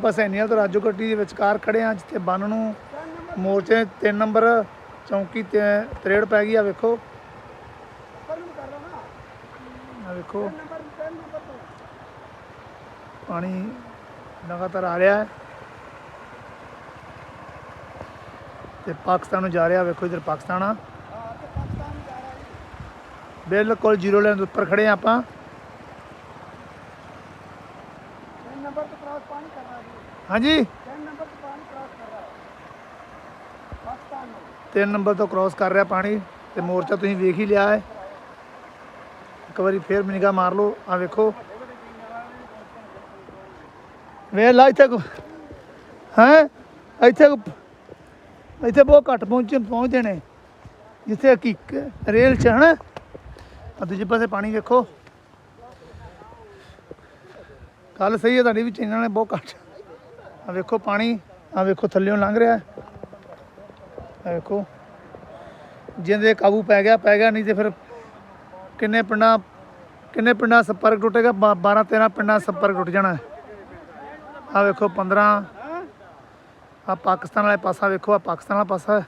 ਆਪਾਂ ਸੈਨੀਆਂ ਤੋਂ ਰਾਜੂ ਕੱਟੀ ਦੇ ਵਿਚਕਾਰ ਖੜੇ ਆ, ਜਿੱਥੇ ਬੰਨ ਨੂੰ ਮੋਰਚੇ ਤਿੰਨ ਨੰਬਰ ਚੌਂਕੀ ਤੇ ਤਰੇੜ ਪੈ ਗਈ। ਆ ਵੇਖੋ। ਆ ਵੇਖੋ। ਪਾਣੀ ਲਗਾਤਾਰ ਆ ਰਿਹਾ ਹੈ। ਤੇ ਪਾਕਿਸਤਾਨ ਨੂੰ ਜਾ ਰਿਹਾ, ਵੇਖੋ ਇਧਰ ਪਾਕਿਸਤਾਨ ਆ। ਬਿਲਕੁਲ ਜ਼ੀਰੋ ਲਾਈਨ ਉੱਪਰ ਖੜੇ ਆਪਾਂ। ਹਾਂਜੀ। 10 ਨੰਬਰ ਤੋਂ ਪਾਣੀ ਕਰ 3 ਨੰਬਰ ਤੋਂ ਕ੍ਰਾਸ ਕਰ ਰਿਹਾ ਪਾਣੀ ਤੇ ਮੋਰਚਾ ਤੁਸੀਂ ਵੇਖ ਹੀ ਲਿਆ ਹੈ। ਇੱਕ ਵਾਰੀ ਫੇਰ ਨਿਗਾਹ ਮਾਰ ਲੋ ਆ ਵੇਖੋ। ਵੇਖ ਲਾ ਇੱਥੇ ਹੈ? ਇੱਥੇ ਇੱਥੇ ਬਹੁਤ ਘੱਟ ਪਹੁੰਚ ਪਹੁੰਚਦੇ ਨੇ। ਜਿੱਥੇ ਹਕੀਕ ਰੇਲ ਚ ਹਨ ਆ ਦੂਜੇ ਪਾਸੇ ਪਾਣੀ ਵੇਖੋ। ਗੱਲ ਸਹੀ ਹੈ ਤੁਹਾਡੀ ਵੀ ਚੈਨਲ ਨੇ ਬਹੁਤ ਘੱਟ। ਆ ਵੇਖੋ ਪਾਣੀ ਆ ਵੇਖੋ ਥੱਲਿਓਂ ਲੰਘ ਰਿਹਾ। ਹੈ ਆ ਵੇਖੋ। ਜਿੰਦੇ ਕਾਬੂ ਪੈ ਗਿਆ ਪੈ ਗਿਆ, ਨਹੀਂ ਤੇ ਫਿਰ ਕਿੰਨੇ ਪਿੰਡਾਂ ਕਿੰਨੇ ਪਿੰਡਾਂ ਸੰਪਰਕ ਟੁੱਟੇਗਾ 12 13 ਪਿੰਡਾਂ ਸੰਪਰਕ ਟੁੱਟ ਜਾਣਾ। ਆ ਵੇਖੋ 15 ਆ ਪਾਕਿਸਤਾਨ ਵਾਲੇ ਪਾਸਾ ਵੇਖੋ ਆ ਪਾਕਿਸਤਾਨ ਵਾਲਾ ਪਾਸਾ।